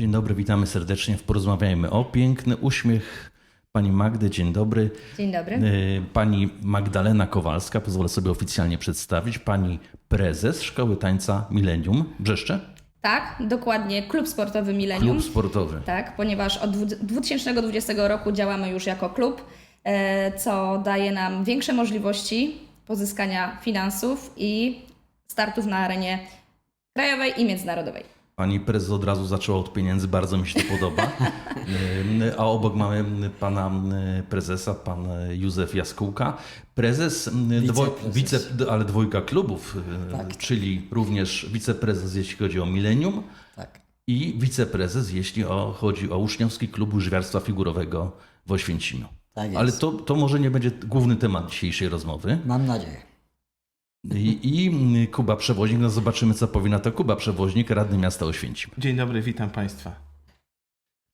Dzień dobry, witamy serdecznie w Porozmawiajmy o piękny uśmiech pani Magdy. Dzień dobry. Dzień dobry. Y, Pani Magdalena Kowalska, pozwolę sobie oficjalnie przedstawić, pani prezes Szkoły Tańca Millennium Brzeszcze, Tak, dokładnie. Klub sportowy Millennium. klub sportowy. Tak, ponieważ od dwu- 2020 roku działamy już jako klub, e, co daje nam większe możliwości pozyskania finansów i startów na arenie krajowej i międzynarodowej. Pani prezes od razu zaczęła od pieniędzy, bardzo mi się to podoba. A obok mamy pana prezesa, pan Józef Jaskółka. Prezes, Wiceprezes. wice, ale dwójka klubów, Tak. czyli również wiceprezes, jeśli chodzi o Millennium. Tak. i wiceprezes, jeśli o, chodzi o uczniowski klub łyżwiarstwa figurowego w Oświęcimiu. Tak. Ale to, to może nie będzie główny temat dzisiejszej rozmowy. Mam nadzieję. I, I Kuba Przewoźnik, no zobaczymy co powie na to Kuba Przewoźnik, radny miasta Oświęcim. Dzień dobry, witam Państwa.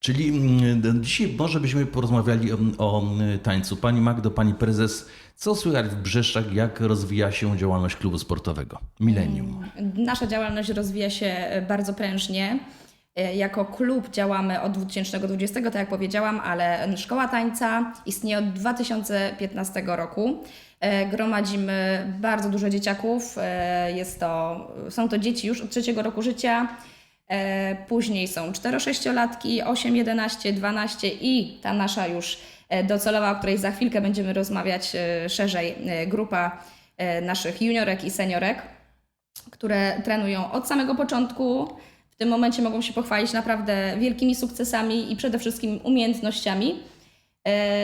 Czyli mm, dzisiaj może byśmy porozmawiali o, o mm, tańcu. Pani Magdo, pani prezes, co słychać w Brzeszczach, jak rozwija się działalność klubu sportowego Millennium? Nasza działalność rozwija się e, bardzo prężnie. E, Jako klub działamy od 2020, tak jak powiedziałam, ale szkoła tańca istnieje od 2015 roku. E, Gromadzimy bardzo dużo dzieciaków. E, Jest to, są to dzieci już od trzeciego roku życia. E, Później są 4-6-latki, 8, 11, 12 i ta nasza już docelowa, o której za chwilkę będziemy rozmawiać szerzej, grupa naszych juniorek i seniorek które trenują od samego początku. W tym momencie mogą się pochwalić naprawdę wielkimi sukcesami i przede wszystkim umiejętnościami,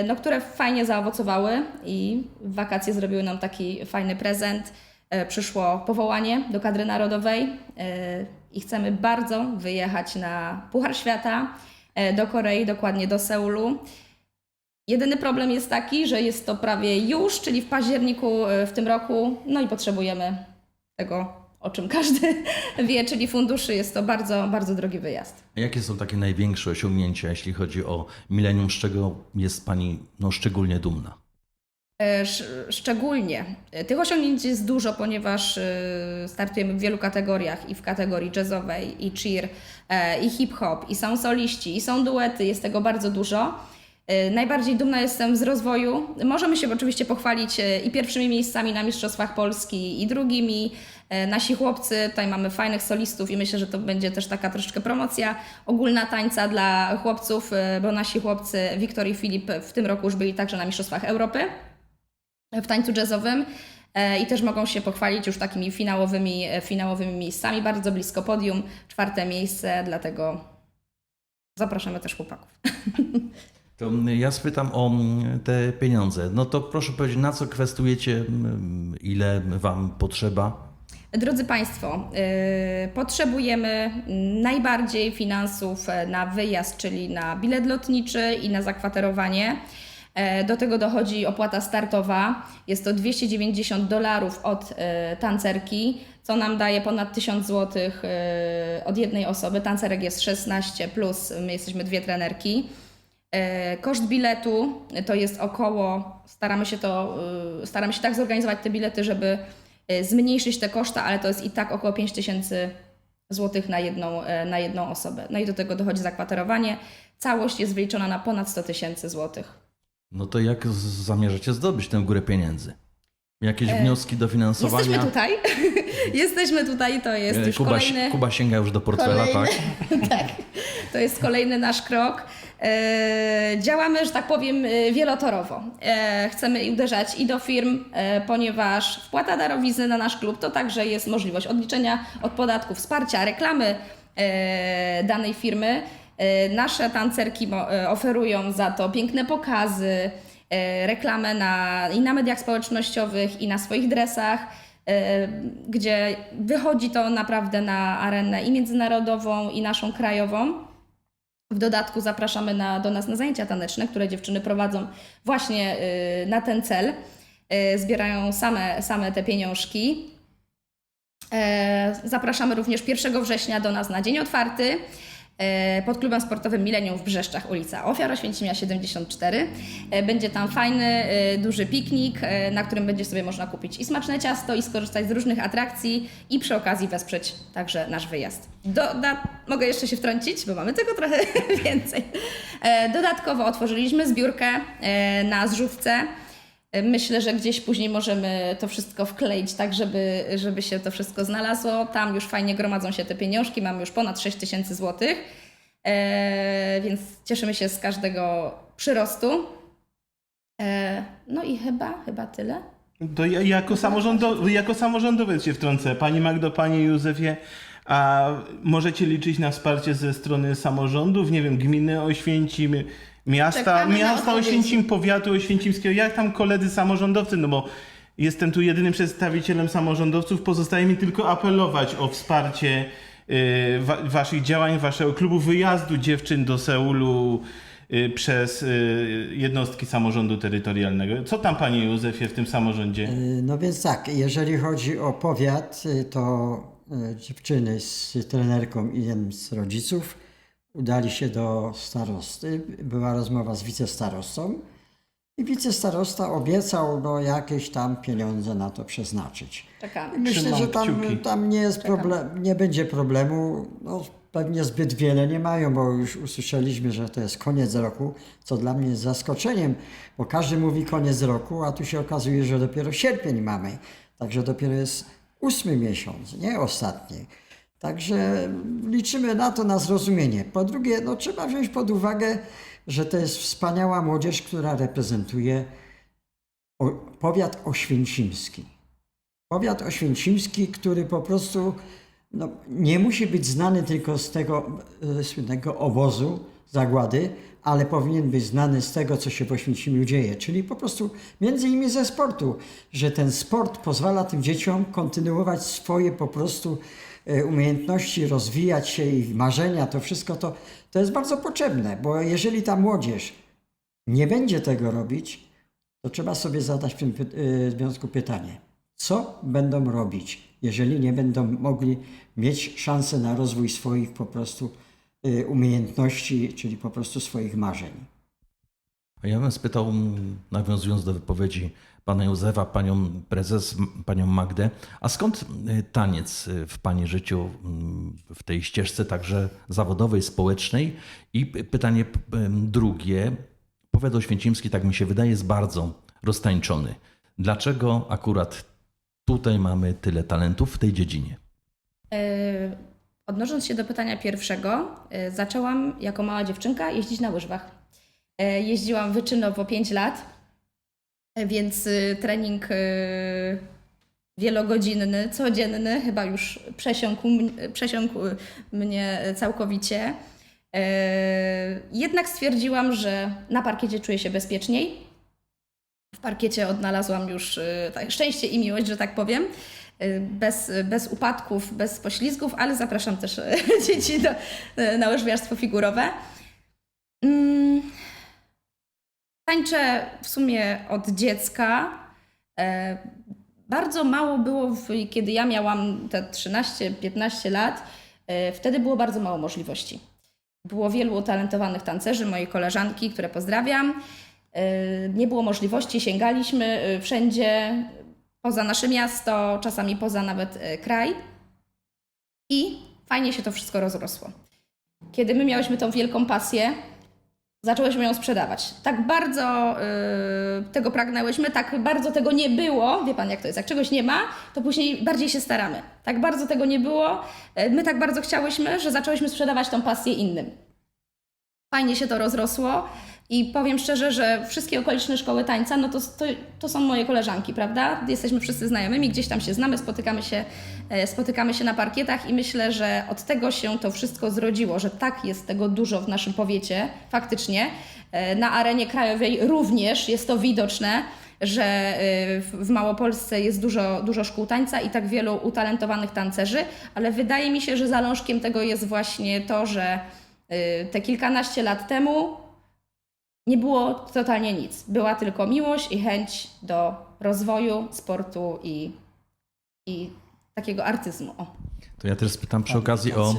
no, które fajnie zaowocowały i w wakacje zrobiły nam taki fajny prezent. E, Przyszło powołanie do kadry narodowej e, i chcemy bardzo wyjechać na Puchar Świata e, do Korei, dokładnie do Seulu. Jedyny problem jest taki, że jest to prawie już, czyli w październiku e, w tym roku, no i potrzebujemy tego, o czym każdy wie, czyli funduszy. Jest to bardzo, bardzo drogi wyjazd. Jakie są takie największe osiągnięcia, jeśli chodzi o Millennium, z czego jest pani no, szczególnie dumna? E, sz- Szczególnie tych osiągnięć jest dużo, ponieważ e, startujemy w wielu kategoriach i w kategorii jazzowej, i cheer, e, i hip-hop, i są soliści, i są duety, jest tego bardzo dużo. E, Najbardziej dumna jestem z rozwoju. Możemy się oczywiście pochwalić e, i pierwszymi miejscami na Mistrzostwach Polski, i drugimi. E, Nasi chłopcy, tutaj mamy fajnych solistów i myślę, że to będzie też taka troszeczkę promocja ogólna tańca dla chłopców, bo nasi chłopcy, Wiktor i Filip, w tym roku już byli także na Mistrzostwach Europy w tańcu jazzowym i też mogą się pochwalić już takimi finałowymi, finałowymi miejscami, bardzo blisko podium, czwarte miejsce, dlatego zapraszamy też chłopaków. To mm, ja spytam o mm, te pieniądze. No to proszę powiedzieć, na co kwestujecie, mm, ile wam potrzeba? Drodzy Państwo, yy, potrzebujemy najbardziej finansów e, na wyjazd, czyli na bilet lotniczy i na zakwaterowanie. E, Do tego dochodzi opłata startowa. Jest to 290 dolarów od e, tancerki, co nam daje ponad 1000 zł od jednej osoby. Tancerek jest 16, plus my jesteśmy dwie trenerki. E, Koszt biletu to jest około, staramy się to, y, staramy się tak zorganizować te bilety, żeby y, zmniejszyć te koszta, ale to jest i tak około 5000 złotych na jedną, e, na jedną osobę. No i do tego dochodzi zakwaterowanie. Całość jest wyliczona na ponad 100 tysięcy złotych. No to jak zamierzacie zdobyć tę górę pieniędzy? Jakieś wnioski do finansowania? E, Jesteśmy tutaj. Jesteśmy tutaj, to jest E, już Kuba, kolejny... Kuba sięga już do portfela, Kolejny- tak? tak, to jest kolejny nasz krok. E, działamy, że tak powiem, e, wielotorowo. E, chcemy uderzać i do firm, ponieważ wpłata darowizny na nasz klub to także jest możliwość odliczenia od podatku, wsparcia, reklamy danej firmy. Nasze tancerki oferują za to piękne pokazy, reklamę na, i na mediach społecznościowych, i na swoich dresach gdzie wychodzi to naprawdę na arenę i międzynarodową, i naszą krajową. W dodatku zapraszamy na, do nas na zajęcia taneczne, które dziewczyny prowadzą właśnie y, na ten cel. Y, zbierają same, same te pieniążki. E, Zapraszamy również 1 września do nas na dzień otwarty pod klubem sportowym Milenium w Brzeszczach, ulica Ofiar Oświęcimia 74. E, Będzie tam fajny, e, duży piknik, e, na którym będzie sobie można kupić i smaczne ciasto, i skorzystać z różnych atrakcji i przy okazji wesprzeć także nasz wyjazd. Doda mogę jeszcze się wtrącić, bo mamy tego trochę więcej. E, Dodatkowo otworzyliśmy zbiórkę e, na zrzówce. Myślę, że gdzieś później możemy to wszystko wkleić tak, żeby, żeby się to wszystko znalazło. Tam już fajnie gromadzą się te pieniążki, mamy już ponad 6 tysięcy złotych, E, więc cieszymy się z każdego przyrostu. E, No i chyba, chyba tyle. To ja, jako, samorządo, jako samorządowiec się wtrącę. Pani Magdo, Panie Józefie, a możecie liczyć na wsparcie ze strony samorządów, nie wiem, gminy Oświęcim, miasta, Czekamy na miasta odpowiedzi. Oświęcim, powiatu oświęcimskiego, jak tam koledzy samorządowcy, no bo jestem tu jedynym przedstawicielem samorządowców, pozostaje mi tylko apelować o wsparcie y, wa, waszych działań, waszego klubu wyjazdu dziewczyn do Seulu y, przez y, jednostki samorządu terytorialnego. Co tam, panie Józefie, w tym samorządzie? Y, No więc tak, jeżeli chodzi o powiat, y, to y, dziewczyny z trenerką i jednym z rodziców udali się do starosty. Była rozmowa z wicestarostą i wicestarosta obiecał no, jakieś tam pieniądze na to przeznaczyć. I myślę, Trzymam że tam, tam nie jest problem, nie będzie problemu. No, pewnie zbyt wiele nie mają, bo już usłyszeliśmy, że to jest koniec roku, co dla mnie jest zaskoczeniem, bo każdy mówi koniec roku, a tu się okazuje, że dopiero sierpień mamy. Także dopiero jest ósmy miesiąc, nie ostatni. Także liczymy na to, na zrozumienie. Po drugie, no, trzeba wziąć pod uwagę, że to jest wspaniała młodzież, która reprezentuje powiat oświęcimski. Powiat oświęcimski, który po prostu no, nie musi być znany tylko z tego e, słynnego obozu zagłady, ale powinien być znany z tego, co się w Oświęcimiu dzieje, czyli po prostu między innymi ze sportu, że ten sport pozwala tym dzieciom kontynuować swoje po prostu umiejętności, rozwijać się, ich marzenia, to wszystko to, to jest bardzo potrzebne, bo jeżeli ta młodzież nie będzie tego robić, to trzeba sobie zadać w tym y, związku pytanie, co będą robić, jeżeli nie będą mogli mieć szansy na rozwój swoich po prostu y, umiejętności, czyli po prostu swoich marzeń. Ja bym spytał, nawiązując do wypowiedzi pana Józefa, panią prezes, panią Magdę, a skąd y, taniec y, w pani życiu, w tej ścieżce także zawodowej, społecznej? I pytanie drugie. Powiat oświęcimski, tak mi się wydaje, jest bardzo roztańczony. Dlaczego akurat tutaj mamy tyle talentów w tej dziedzinie? E, Odnosząc się do pytania pierwszego, e, zaczęłam jako mała dziewczynka jeździć na łyżwach. E, Jeździłam wyczynowo 5 lat, więc e, trening e, wielogodzinny, codzienny chyba już przesiąkł, przesiąkł mnie całkowicie. Jednak stwierdziłam, że na parkiecie czuję się bezpieczniej. W parkiecie odnalazłam już tak, szczęście i miłość, że tak powiem. Bez, bez upadków, bez poślizgów, ale zapraszam też dzieci do, na łyżwiarstwo figurowe. Tańczę w sumie od dziecka. E, Bardzo mało było, w, kiedy ja miałam te 13-15 lat, e, wtedy było bardzo mało możliwości. Było wielu utalentowanych tancerzy, mojej koleżanki, które pozdrawiam. E, Nie było możliwości, sięgaliśmy wszędzie, poza nasze miasto, czasami poza nawet kraj. I fajnie się to wszystko rozrosło. Kiedy my miałyśmy tą wielką pasję, zaczęłyśmy ją sprzedawać. Tak bardzo y, tego pragnęłyśmy, tak bardzo tego nie było. Wie pan, jak to jest? Jak czegoś nie ma, to później bardziej się staramy. Tak bardzo tego nie było. y, My tak bardzo chciałyśmy, że zaczęłyśmy sprzedawać tą pasję innym. Fajnie się to rozrosło. I powiem szczerze, że wszystkie okoliczne szkoły tańca, no to, to, to są moje koleżanki, prawda? Jesteśmy wszyscy znajomymi, gdzieś tam się znamy, spotykamy się, e, spotykamy się na parkietach i myślę, że od tego się to wszystko zrodziło, że tak jest tego dużo w naszym powiecie, faktycznie. E, Na arenie krajowej również jest to widoczne, że e, w Małopolsce jest dużo, dużo szkół tańca i tak wielu utalentowanych tancerzy, ale wydaje mi się, że zalążkiem tego jest właśnie to, że te kilkanaście lat temu nie było totalnie nic. Była tylko miłość i chęć do rozwoju sportu i, i takiego artyzmu. O. To ja też spytam przy okazji o,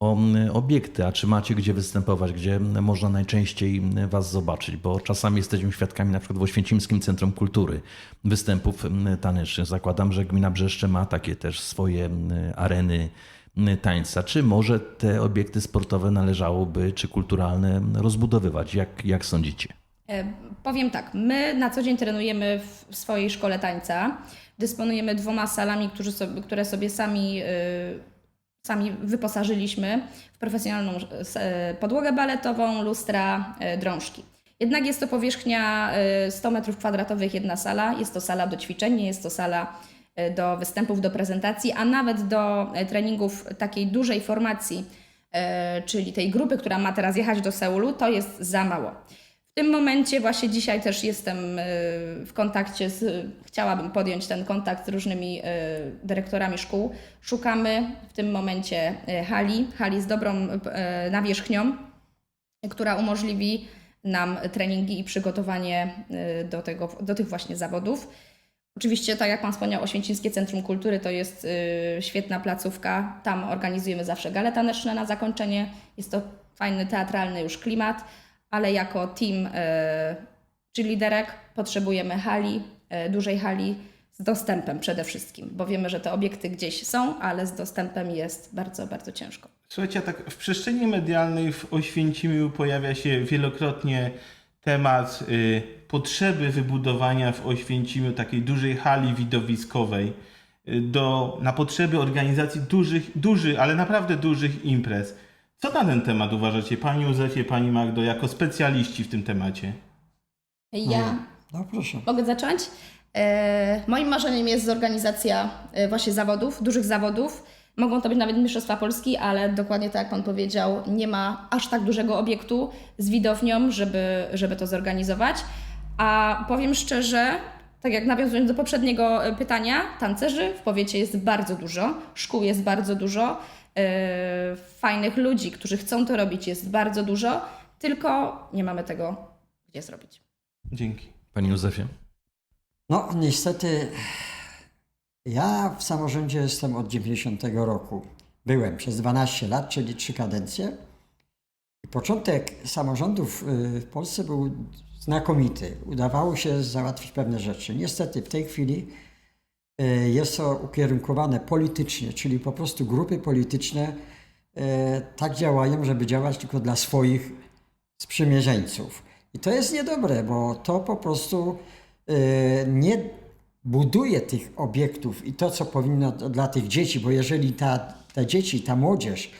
o obiekty. A czy macie gdzie występować, gdzie można najczęściej Was zobaczyć? Bo czasami jesteśmy świadkami na przykład w Oświęcimskim Centrum Kultury występów tanecznych. Zakładam, że gmina Brzeszcze ma takie też swoje areny tańca. Czy może te obiekty sportowe należałoby, czy kulturalne rozbudowywać? Jak, jak sądzicie? E, Powiem tak, my na co dzień trenujemy w swojej szkole tańca. Dysponujemy dwoma salami, sobie, które sobie sami, y, sami wyposażyliśmy w profesjonalną y, podłogę baletową, lustra, y, drążki. Jednak jest to powierzchnia y, 100 m2, jedna sala. Jest to sala do ćwiczeń, nie jest to sala y, do występów, do prezentacji, a nawet do y, treningów takiej dużej formacji, y, czyli tej grupy, która ma teraz jechać do Seulu, to jest za mało. W tym momencie właśnie dzisiaj też jestem w kontakcie z, chciałabym podjąć ten kontakt z różnymi dyrektorami szkół. Szukamy w tym momencie hali, hali z dobrą nawierzchnią, która umożliwi nam treningi i przygotowanie do, tego, do tych właśnie zawodów. Oczywiście, tak jak Pan wspomniał, Oświęcimskie Centrum Kultury to jest y, świetna placówka. Tam organizujemy zawsze gale taneczne na zakończenie. Jest to fajny, teatralny już klimat, ale jako team y, czy liderek potrzebujemy hali, y, dużej hali z dostępem przede wszystkim, bo wiemy, że te obiekty gdzieś są, ale z dostępem jest bardzo, bardzo ciężko. Słuchajcie, tak w przestrzeni medialnej w Oświęcimiu pojawia się wielokrotnie temat y, potrzeby wybudowania w Oświęcimiu takiej dużej hali widowiskowej y, do, na potrzeby organizacji dużych, dużych, ale naprawdę dużych imprez. Co na ten temat uważacie, Pani Józefie, Pani Magdo, jako specjaliści w tym temacie? Ja No proszę. Mogę zacząć? E, moim marzeniem jest zorganizacja e, właśnie zawodów, dużych zawodów. Mogą to być nawet Mistrzostwa Polski, ale dokładnie tak jak Pan powiedział, nie ma aż tak dużego obiektu z widownią, żeby, żeby to zorganizować. A powiem szczerze, tak jak nawiązując do poprzedniego e, pytania, tancerzy w powiecie jest bardzo dużo, szkół jest bardzo dużo, e, fajnych ludzi, którzy chcą to robić jest bardzo dużo, tylko nie mamy tego gdzie zrobić. Dzięki. Panie Józefie? No niestety ja w samorządzie jestem od 90 roku. Byłem przez 12 lat, czyli trzy kadencje. Początek samorządów y, w Polsce był znakomity. Udawało się załatwić pewne rzeczy. Niestety w tej chwili y, jest to ukierunkowane politycznie, czyli po prostu grupy polityczne y, tak działają, żeby działać tylko dla swoich sprzymierzeńców. I to jest niedobre, bo to po prostu y, nie buduje tych obiektów i to, co powinno dla tych dzieci, bo jeżeli ta, te dzieci, ta młodzież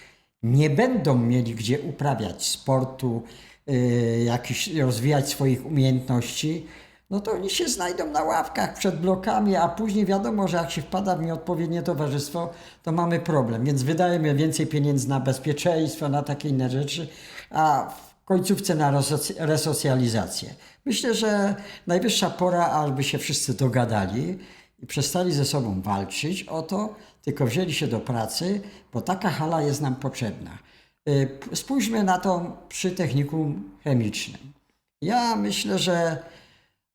nie będą mieli gdzie uprawiać sportu, y, jakiś, rozwijać swoich umiejętności, no to oni się znajdą na ławkach przed blokami, a później wiadomo, że jak się wpada w nieodpowiednie towarzystwo, to mamy problem. Więc wydajemy więcej pieniędzy na bezpieczeństwo, na takie inne rzeczy, a w końcówce na resoc- resocjalizację. Myślę, że najwyższa pora, aby się wszyscy dogadali i przestali ze sobą walczyć o to, tylko wzięli się do pracy, bo taka hala jest nam potrzebna. Y, Spójrzmy na to przy technikum chemicznym. Ja myślę, że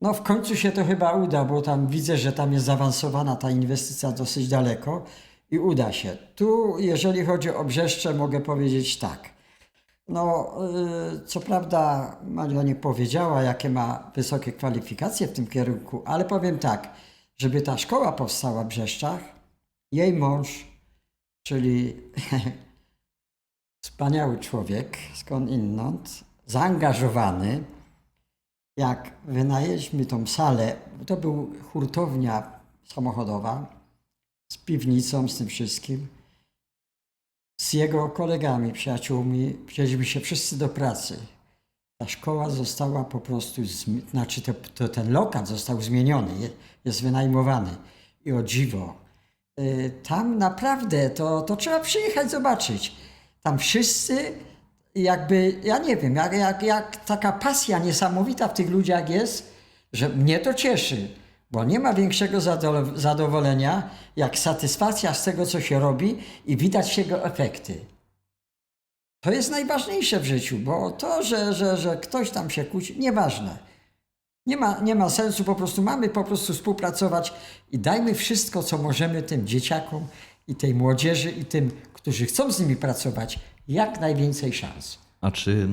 no w końcu się to chyba uda, bo tam widzę, że tam jest zaawansowana ta inwestycja dosyć daleko i uda się. Tu, jeżeli chodzi o Brzeszcze, mogę powiedzieć tak. No, y, co prawda Maria nie powiedziała, jakie ma wysokie kwalifikacje w tym kierunku, ale powiem tak, żeby ta szkoła powstała w Brzeszczach, jej mąż, czyli wspaniały człowiek, skąd inąd, zaangażowany, jak wynajęliśmy tą salę, to był hurtownia samochodowa z piwnicą, z tym wszystkim, z jego kolegami, przyjaciółmi, wzięliśmy się wszyscy do pracy. Ta szkoła została po prostu, znaczy to, to ten lokal został zmieniony, je- jest wynajmowany. I o dziwo, tam naprawdę to, to trzeba przyjechać zobaczyć. Tam wszyscy jakby, ja nie wiem, jak, jak, jak taka pasja niesamowita w tych ludziach jest, że mnie to cieszy, bo nie ma większego zado- zadowolenia, jak satysfakcja z tego, co się robi i widać jego efekty. To jest najważniejsze w życiu, bo to, że, że, że ktoś tam się kłóci, nieważne. Nie ma, nie ma sensu, po prostu mamy po prostu współpracować i dajmy wszystko, co możemy tym dzieciakom i tej młodzieży i tym, którzy chcą z nimi pracować, jak najwięcej szans. A czy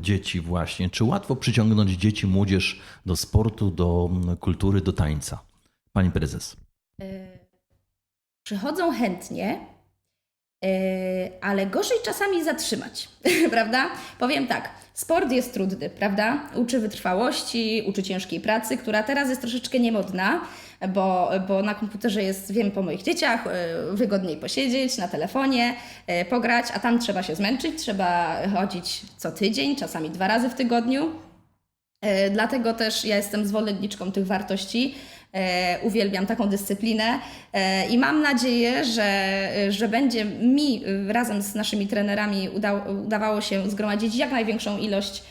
dzieci właśnie, czy łatwo przyciągnąć dzieci, młodzież do sportu, do kultury, do tańca? Pani prezes. Przychodzą chętnie, ale gorzej czasami zatrzymać, prawda? Powiem tak, sport jest trudny, prawda? Uczy wytrwałości, uczy ciężkiej pracy, która teraz jest troszeczkę niemodna, bo, bo na komputerze jest, wiem po moich dzieciach, yy, wygodniej posiedzieć na telefonie, yy, pograć, a tam trzeba się zmęczyć, trzeba chodzić co tydzień, czasami dwa razy w tygodniu. E, Dlatego też ja jestem zwolenniczką tych wartości. E, Uwielbiam taką dyscyplinę e, i mam nadzieję, że, że będzie mi razem z naszymi trenerami uda, udawało się zgromadzić jak największą ilość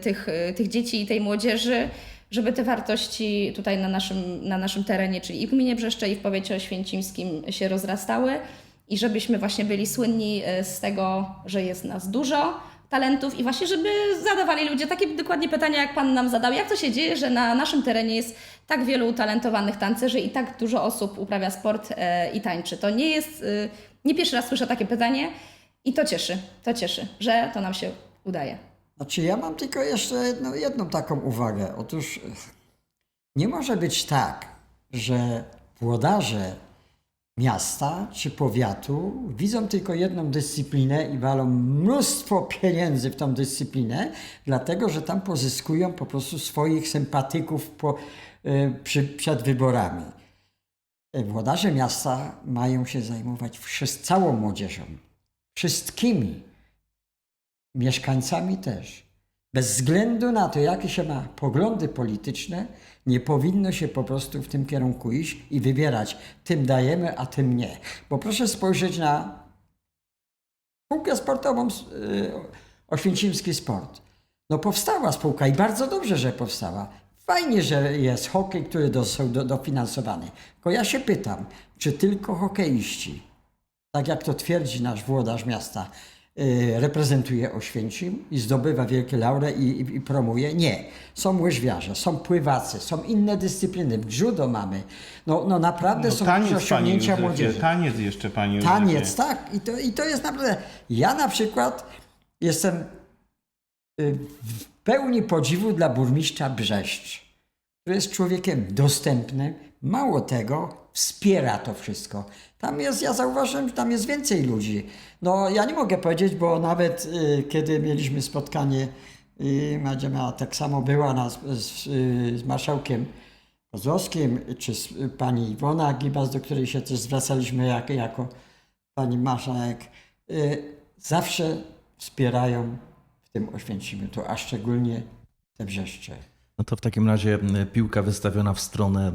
tych, tych dzieci i tej młodzieży, żeby te wartości tutaj na naszym, na naszym terenie, czyli i w gminie Brzeszcze, i w powiecie oświęcimskim się rozrastały i żebyśmy właśnie byli słynni z tego, że jest nas dużo talentów i właśnie, żeby zadawali ludzie takie dokładnie pytania, jak Pan nam zadał. Jak to się dzieje, że na naszym terenie jest tak wielu utalentowanych tancerzy i tak dużo osób uprawia sport e, i tańczy? To nie jest, e, nie pierwszy raz słyszę takie pytanie i to cieszy, to cieszy, że to nam się udaje. Znaczy, ja mam tylko jeszcze jedną, jedną taką uwagę. Otóż nie może być tak, że włodarze miasta czy powiatu widzą tylko jedną dyscyplinę i walą mnóstwo pieniędzy w tą dyscyplinę, dlatego że tam pozyskują po prostu swoich sympatyków po, y, przy, przed wyborami. Y, Włodarze miasta mają się zajmować całą młodzieżą, wszystkimi mieszkańcami też. Bez względu na to, jakie się ma poglądy polityczne, nie powinno się po prostu w tym kierunku iść i wybierać, tym dajemy, a tym nie. Bo proszę spojrzeć na spółkę sportową y, Oświęcimski Sport. No powstała spółka i bardzo dobrze, że powstała. Fajnie, że jest hokej, który został do, dofinansowany. Tylko ja się pytam, czy tylko hokeiści, tak jak to twierdzi nasz włodarz miasta, reprezentuje Oświęcim i zdobywa wielkie laurę i, i, i promuje. Nie. Są łyżwiarze, są pływacy, są inne dyscypliny. Judo mamy. No, no naprawdę No, są taniec, osiągnięcia Józefie, młodzieży. taniec jeszcze, pani Józefie. Taniec, tak. I to, I to jest naprawdę. Ja na przykład jestem y, w pełni podziwu dla burmistrza Brzeszcz, który jest człowiekiem dostępnym. Mało tego, wspiera to wszystko. Tam jest, ja zauważyłem, że tam jest więcej ludzi. No, ja nie mogę powiedzieć, bo nawet y, kiedy mieliśmy spotkanie, y, Madzia miała tak samo była na, z, y, z marszałkiem Kozłowskim, czy z pani Iwona Gibas, do której się też zwracaliśmy jako, jako pani marszałek, y, zawsze wspierają w tym Oświęcimiu, to a szczególnie te Brzeszcze. No to w takim razie piłka wystawiona w stronę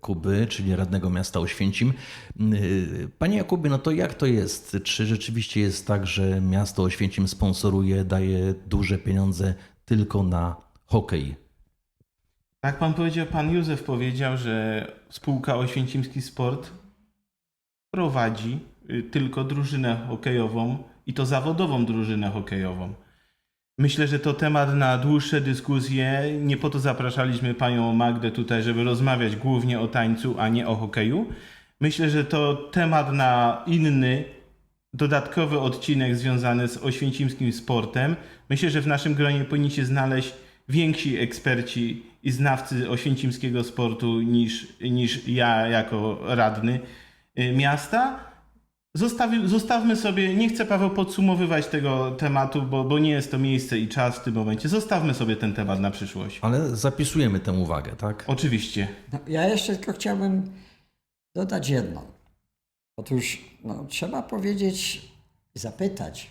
Kuby, czyli radnego miasta Oświęcim. Panie Jakubie, no to jak to jest? Czy rzeczywiście jest tak, że miasto Oświęcim sponsoruje, daje duże pieniądze tylko na hokej? Tak pan powiedział, pan Józef powiedział, że spółka Oświęcimski Sport prowadzi y, tylko drużynę hokejową i to zawodową drużynę hokejową. Myślę, że to temat na dłuższe dyskusje. Nie po to zapraszaliśmy panią Magdę tutaj, żeby rozmawiać głównie o tańcu, a nie o hokeju. Myślę, że to temat na inny, dodatkowy odcinek związany z oświęcimskim sportem. Myślę, że w naszym gronie powinni się znaleźć więksi eksperci i znawcy oświęcimskiego sportu niż, niż ja jako radny y, miasta. Zostawi, zostawmy sobie, nie chcę Paweł podsumowywać tego tematu, bo, bo nie jest to miejsce i czas w tym momencie. Zostawmy sobie ten temat na przyszłość. Ale zapisujemy tę uwagę, tak? Oczywiście. No, ja jeszcze tylko chciałbym dodać jedno. Otóż no, trzeba powiedzieć, zapytać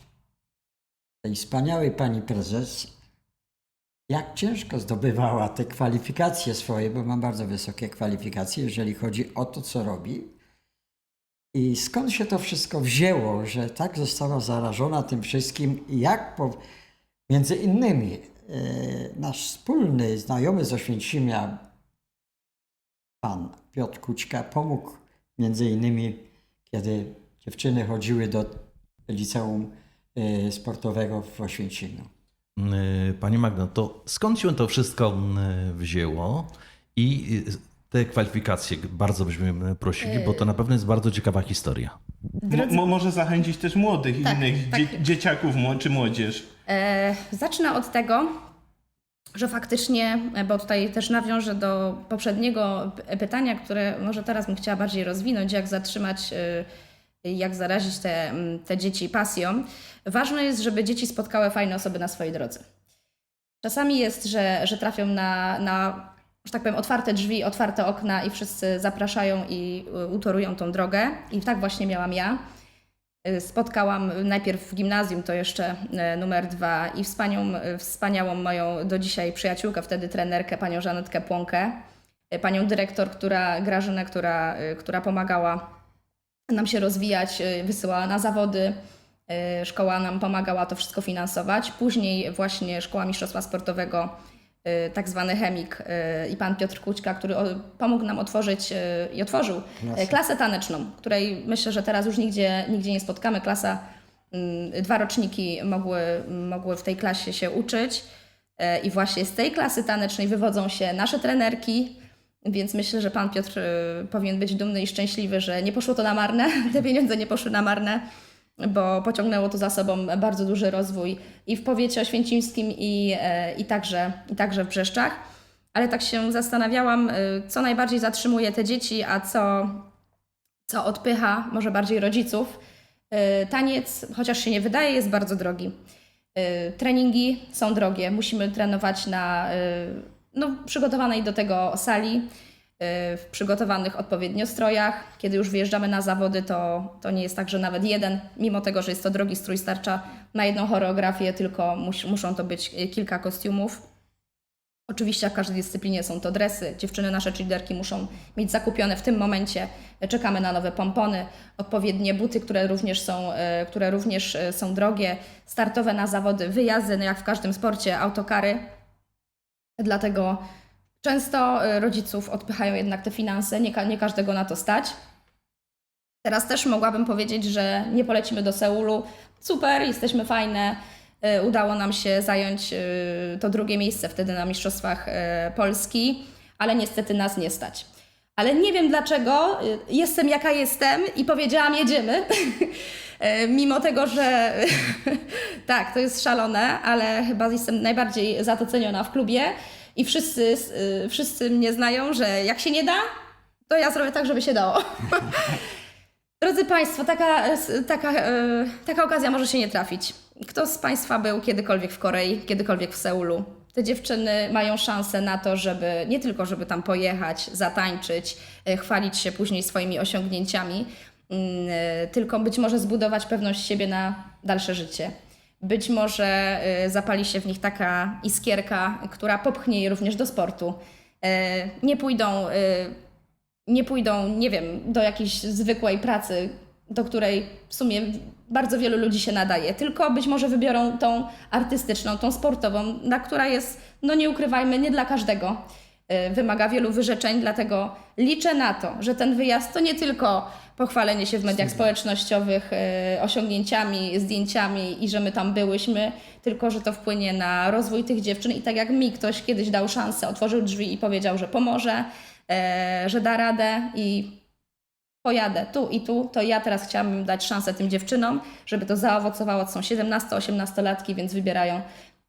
tej wspaniałej pani prezes, jak ciężko zdobywała te kwalifikacje swoje, bo ma bardzo wysokie kwalifikacje, jeżeli chodzi o to, co robi. I skąd się to wszystko wzięło, że tak została zarażona tym wszystkim jak po, między innymi e, nasz wspólny znajomy z Oświęcimia, pan Piotr Kućka, pomógł między innymi, kiedy dziewczyny chodziły do liceum e, sportowego w Oświęcimiu. M, Pani Magda, to skąd się to wszystko wzięło i te kwalifikacje bardzo byśmy m, prosili, bo to na pewno jest bardzo ciekawa historia. Mo, może zachęcić też młodych, Tak, innych tak. dzie, dzieciaków czy młodzież. E, zacznę od tego, że faktycznie, e, bo tutaj też nawiążę do poprzedniego pytania, które może teraz bym chciała bardziej rozwinąć, jak zatrzymać e, jak zarazić te, te dzieci pasją. Ważne jest, żeby dzieci spotkały fajne osoby na swojej drodze. Czasami jest, że, że trafią na, na, że tak powiem, otwarte drzwi, otwarte okna i wszyscy zapraszają i y, utorują tą drogę. I tak właśnie miałam ja. Y, Spotkałam najpierw w gimnazjum, to jeszcze y, numer dwa, i wspaniałą, wspaniałą moją do dzisiaj przyjaciółkę, wtedy trenerkę, panią Żanetkę Płonkę, panią dyrektor, która, Grażynę, która, która pomagała nam się rozwijać, wysyłała na zawody. Szkoła nam pomagała to wszystko finansować. Później właśnie Szkoła Mistrzostwa Sportowego, tak zwany chemik y, i pan Piotr Kućka, który pomógł nam otworzyć y, i otworzył Klasę. klasę taneczną, której myślę, że teraz już nigdzie, nigdzie nie spotkamy. Klasa, mm, dwa roczniki mogły, mogły w tej klasie się uczyć y, i właśnie z tej klasy tanecznej wywodzą się nasze trenerki, więc myślę, że pan Piotr y, powinien być dumny i szczęśliwy, że nie poszło to na marne, te pieniądze nie poszły na marne, bo pociągnęło to za sobą bardzo duży rozwój i w powiecie oświęcimskim, i, e, i, także, i także w Brzeszczach. Ale tak się zastanawiałam, y, co najbardziej zatrzymuje te dzieci, a co, co odpycha może bardziej rodziców. Y, Taniec, chociaż się nie wydaje, jest bardzo drogi. Treningi są drogie, musimy trenować na no, przygotowanej do tego sali, w przygotowanych odpowiednio strojach. Kiedy już wyjeżdżamy na zawody, to, to nie jest tak, że nawet jeden, mimo tego, że jest to drogi strój, starcza na jedną choreografię, tylko mus, muszą to być y, kilka kostiumów. Oczywiście w każdej dyscyplinie są to dresy. Dziewczyny, nasze cheerleaderki muszą mieć zakupione w tym momencie. Czekamy na nowe pompony, odpowiednie buty, które również są, e, które również są drogie, startowe na zawody, wyjazdy, no jak w każdym sporcie, autokary. Dlatego często e, rodziców odpychają jednak te finanse, nie, ka- nie każdego na to stać. Teraz też mogłabym powiedzieć, że nie polecimy do Seulu. Super, jesteśmy fajne. E, Udało nam się zająć e, to drugie miejsce wtedy na Mistrzostwach Polski, ale niestety nas nie stać. Ale nie wiem dlaczego, jestem jaka jestem i powiedziałam jedziemy. Mimo tego, że tak, to jest szalone, ale chyba jestem najbardziej za to ceniona w klubie i wszyscy, e, wszyscy mnie znają, że jak się nie da, to ja zrobię tak, żeby się dało. Drodzy Państwo, taka, taka, e, taka okazja może się nie trafić. Kto z Państwa był kiedykolwiek w Korei, kiedykolwiek w Seulu? Te dziewczyny mają szansę na to, żeby nie tylko, żeby tam pojechać, zatańczyć, e, chwalić się później swoimi osiągnięciami, mm, e, tylko być może zbudować pewność siebie na dalsze życie. Być może e, zapali się w nich taka iskierka, która popchnie je również do sportu. E, Nie pójdą e, nie pójdą, nie wiem, do jakiejś zwykłej pracy, do której w sumie bardzo wielu ludzi się nadaje, tylko być może wybiorą tą artystyczną, tą sportową, na która jest, no nie ukrywajmy, nie dla każdego. Y, Wymaga wielu wyrzeczeń, dlatego liczę na to, że ten wyjazd to nie tylko pochwalenie się w mediach społecznościowych y, osiągnięciami, zdjęciami i że my tam byłyśmy, tylko że to wpłynie na rozwój tych dziewczyn i tak jak mi ktoś kiedyś dał szansę, otworzył drzwi i powiedział, że pomoże, e, że da radę i pojadę tu i tu, to ja teraz chciałabym dać szansę tym dziewczynom, żeby to zaowocowało. To są 17-18-latki, więc wybierają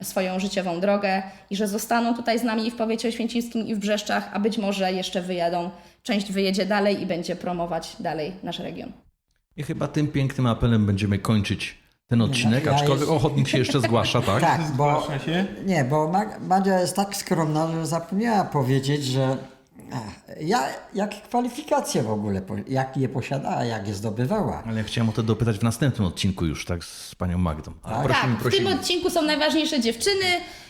swoją życiową drogę i że zostaną tutaj z nami i w powiecie oświęcimskim i w Brzeszczach, a być może jeszcze wyjadą, część wyjedzie dalej i będzie promować dalej nasz region. I chyba tym pięknym apelem będziemy kończyć ten odcinek, ja aczkolwiek jest- ochotnik się jeszcze zgłasza, tak? Tak, bo Zgłasza się? nie, bo Ma- Madzia jest tak skromna, że zapomniała powiedzieć, że ja, jakie kwalifikacje w ogóle, jak je posiadała, jak je zdobywała. Ale ja chciałem o to dopytać w następnym odcinku już, tak, z panią Magdą. Ale prosimy, tak, w tym prosimy. odcinku są najważniejsze dziewczyny.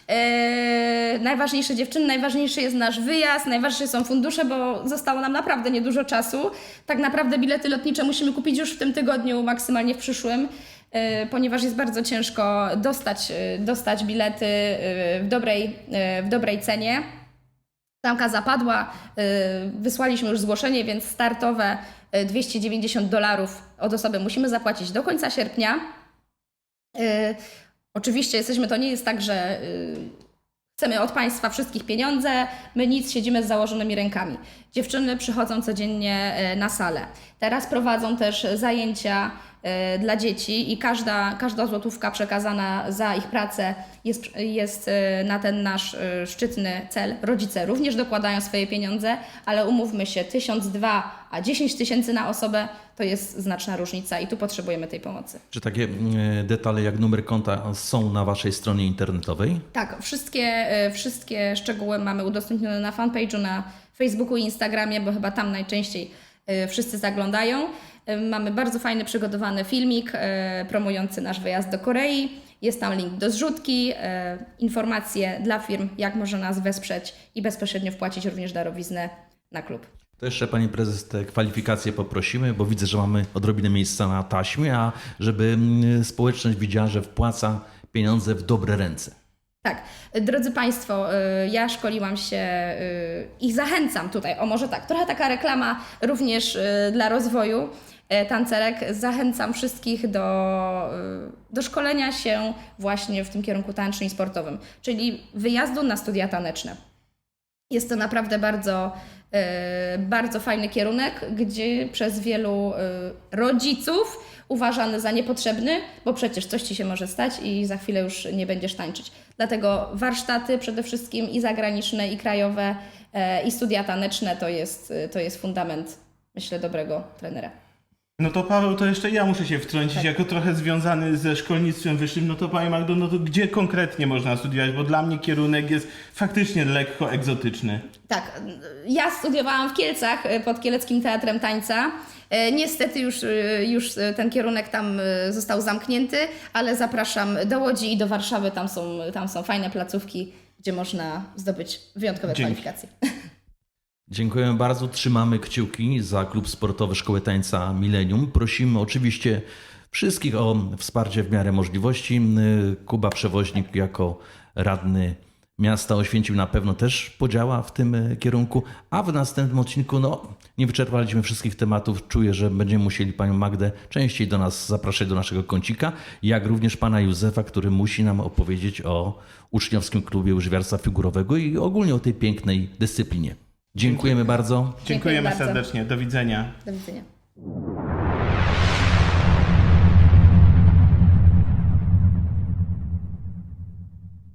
e, najważniejsze dziewczyny, najważniejszy jest nasz wyjazd, najważniejsze są fundusze, bo zostało nam naprawdę niedużo czasu. Tak naprawdę bilety lotnicze musimy kupić już w tym tygodniu, maksymalnie w przyszłym, e, ponieważ jest bardzo ciężko dostać, e, dostać bilety w dobrej, w dobrej cenie. Tamka zapadła, y, wysłaliśmy już zgłoszenie, więc startowe y, 290 dolarów od osoby musimy zapłacić do końca sierpnia. Y, Oczywiście jesteśmy, to nie jest tak, że y, chcemy od Państwa wszystkich pieniądze, my nic, siedzimy z założonymi rękami. Dziewczyny przychodzą codziennie na salę. Teraz prowadzą też zajęcia dla dzieci i każda, każda złotówka przekazana za ich pracę jest, jest e, na ten nasz e, szczytny cel. Rodzice również dokładają swoje pieniądze, ale umówmy się, tysiąc, dwa, a 10 tysięcy na osobę to jest znaczna różnica i tu potrzebujemy tej pomocy. Czy takie detale jak numer konta są na waszej stronie internetowej? Tak, wszystkie, e, wszystkie szczegóły mamy udostępnione na fanpage'u, na Facebooku i Instagramie, bo chyba tam najczęściej e, wszyscy zaglądają. Mamy bardzo fajny przygotowany filmik e, promujący nasz wyjazd do Korei. Jest tam link do zrzutki, e, informacje dla firm, jak można nas wesprzeć i bezpośrednio wpłacić również darowiznę na klub. To jeszcze pani prezes te kwalifikacje poprosimy, bo widzę, że mamy odrobinę miejsca na taśmie, a żeby mm, społeczność widziała, że wpłaca pieniądze w dobre ręce. Tak, drodzy Państwo, y, ja szkoliłam się y, i zachęcam tutaj, o może tak, trochę taka reklama również y, dla rozwoju e, tancerek. Zachęcam wszystkich do, do szkolenia się właśnie w tym kierunku tanecznym i sportowym, czyli wyjazdu na studia taneczne. Jest to naprawdę bardzo, bardzo fajny kierunek, gdzie przez wielu rodziców uważany za niepotrzebny, bo przecież coś ci się może stać i za chwilę już nie będziesz tańczyć. Dlatego warsztaty przede wszystkim i zagraniczne, i krajowe, e, i studia taneczne to jest, to jest fundament, myślę, dobrego trenera. No to Paweł, to jeszcze ja muszę się wtrącić, Tak. jako trochę związany ze szkolnictwem wyższym. No to Pani Magdo, no to gdzie konkretnie można studiować? Bo dla mnie kierunek jest faktycznie lekko egzotyczny. Tak, ja studiowałam w Kielcach e, pod Kieleckim Teatrem Tańca. E, Niestety już, e, już ten kierunek tam został zamknięty, ale zapraszam do Łodzi i do Warszawy. Tam są, tam są fajne placówki, gdzie można zdobyć wyjątkowe Dzięki. kwalifikacje. Dziękujemy bardzo. Trzymamy kciuki za klub sportowy Szkoły Tańca Millennium. Prosimy oczywiście wszystkich o wsparcie w miarę możliwości. Kuba Przewoźnik jako radny miasta Oświęcim na pewno też podziała w tym kierunku, a w następnym odcinku no, nie wyczerpaliśmy wszystkich tematów. Czuję, że będziemy musieli panią Magdę częściej do nas zapraszać do naszego kącika, jak również pana Józefa, który musi nam opowiedzieć o uczniowskim klubie łyżwiarstwa figurowego i ogólnie o tej pięknej dyscyplinie. Dziękujemy bardzo. Dziękujemy, Dziękujemy bardzo. serdecznie. Do widzenia. Do widzenia.